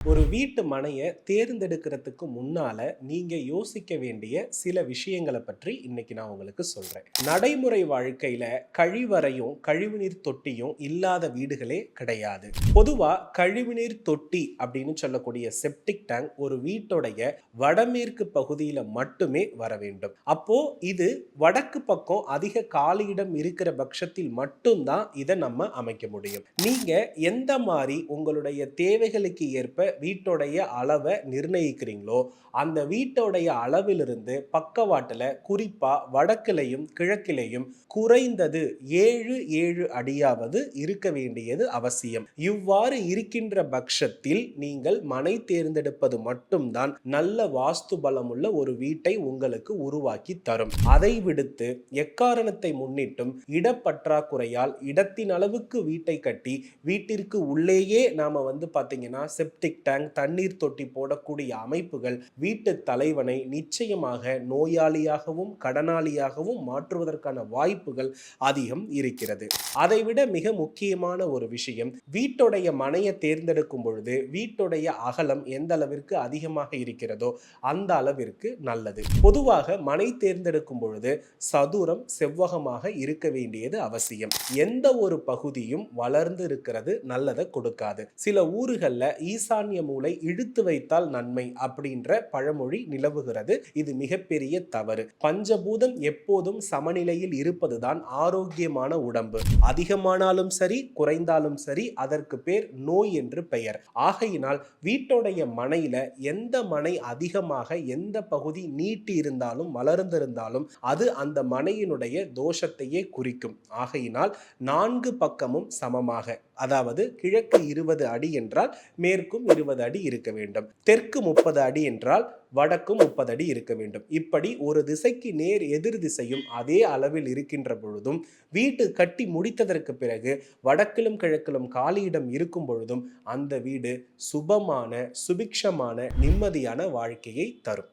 ஒரு வீட்டு மனையை தேர்ந்தெடுக்கிறதுக்கு முன்னால நீங்க யோசிக்க வேண்டிய சில விஷயங்களை பற்றி இன்னைக்கு நான் உங்களுக்கு சொல்றேன். நடைமுறை வாழ்க்கையில கழிவறையும் கழிவுநீர் தொட்டியும் இல்லாத வீடுகளே கிடையாது. பொதுவா கழிவுநீர் தொட்டி அப்படின்னு சொல்லக்கூடிய செப்டிக் டேங்க் ஒரு வீட்டுடைய வடமேற்கு பகுதியில மட்டுமே வர வேண்டும். அப்போ இது வடக்கு பக்கம் அதிக காலியிடம் இருக்கிற பட்சத்தில் மட்டும்தான் இதை நம்ம அமைக்க முடியும். நீங்க எந்த மாதிரி உங்களுடைய தேவைகளுக்கு ஏற்ப வீட்டு வீட்டோடைய அளவை நிர்ணயிக்கிறீங்களோ அந்த வீட்டோடைய அளவிலிருந்து பக்கவாட்டில் குறிப்பா வடக்கிலையும் கிழக்கிலையும் குறைந்தது ஏழு ஏழு அடியாவது இருக்க வேண்டியது அவசியம். இவ்வாறு இருக்கின்ற பட்சத்தில் நீங்கள் மனை தேர்ந்தெடுப்பது மட்டும்தான் நல்ல வாஸ்து பலமுள்ள ஒரு வீட்டை உங்களுக்கு உருவாக்கி தரும். அதை விடுத்து எக்காரணத்தை முன்னிட்டும் இடப்பற்றாக்குறையால் இடத்தின் அளவுக்கு வீட்டை கட்டி வீட்டிற்கு உள்ளேயே நாம வந்து பாத்தீங்கன்னா செப்டிக் டேங்க் தண்ணீர் தொட்டி போடக்கூடிய அமைப்புகள் வீட்டு தலைவனை நிச்சயமாக நோயாளியாகவும் கடனாளியாகவும் மாற்றுவதற்கான வாய்ப்புகள் அதிகம் இருக்கிறது. அதைவிட மிக முக்கியமான ஒரு விஷயம் வீட்டுடைய மனையை தேர்ந்தெடுக்கும் பொழுது வீட்டுடைய அகலம் எந்த அளவிற்கு அதிகமாக இருக்கிறதோ அந்த அளவிற்கு நல்லது. பொதுவாக மனை தேர்ந்தெடுக்கும் பொழுது சதுரம் செவ்வகமாக இருக்க வேண்டியது அவசியம். எந்த ஒரு பகுதியும் வளர்ந்து இருக்கிறது நல்லதை கொடுக்காது. சில ஊர்களில் ஈசான்ய மூலை இழுத்து வைத்தால் நன்மை அப்படின்ற பழமொழி நிலவுகிறது. இது மிகப்பெரிய தவறு. பஞ்சபூதம் எப்போதும் சமநிலையில் இருப்பதுதான் ஆரோக்கியமான உடம்பு. அதிகமானாலும் சரி குறைந்தாலும் சரி அதற்கு பேர் நோய் என்று பெயர். ஆகையினால் வீட்டுடைய மனையில எந்த மனை அதிகமாக எந்த பகுதி நீட்டி இருந்தாலும் வளர்ந்திருந்தாலும் அது அந்த மனையினுடைய தோஷத்தையே குறிக்கும். ஆகையினால் நான்கு பக்கமும் சமமாக. அதாவது கிழக்கு இருபது அடி என்றால் மேற்கும் இருபது அடி இருக்க வேண்டும். தெற்கு முப்பது அடி என்றால் வடக்கும் முப்பது அடி இருக்க வேண்டும். இப்படி ஒரு திசைக்கு நேர் எதிர் திசையும் அதே அளவில் இருக்கின்ற பொழுதும் வீட்டு கட்டி முடித்ததற்கு பிறகு வடக்கிலும் கிழக்கிலும் காலியிடம் இருக்கும் பொழுதும் அந்த வீடு சுபமான சுபிக்ஷமான நிம்மதியான வாழ்க்கையை தரும்.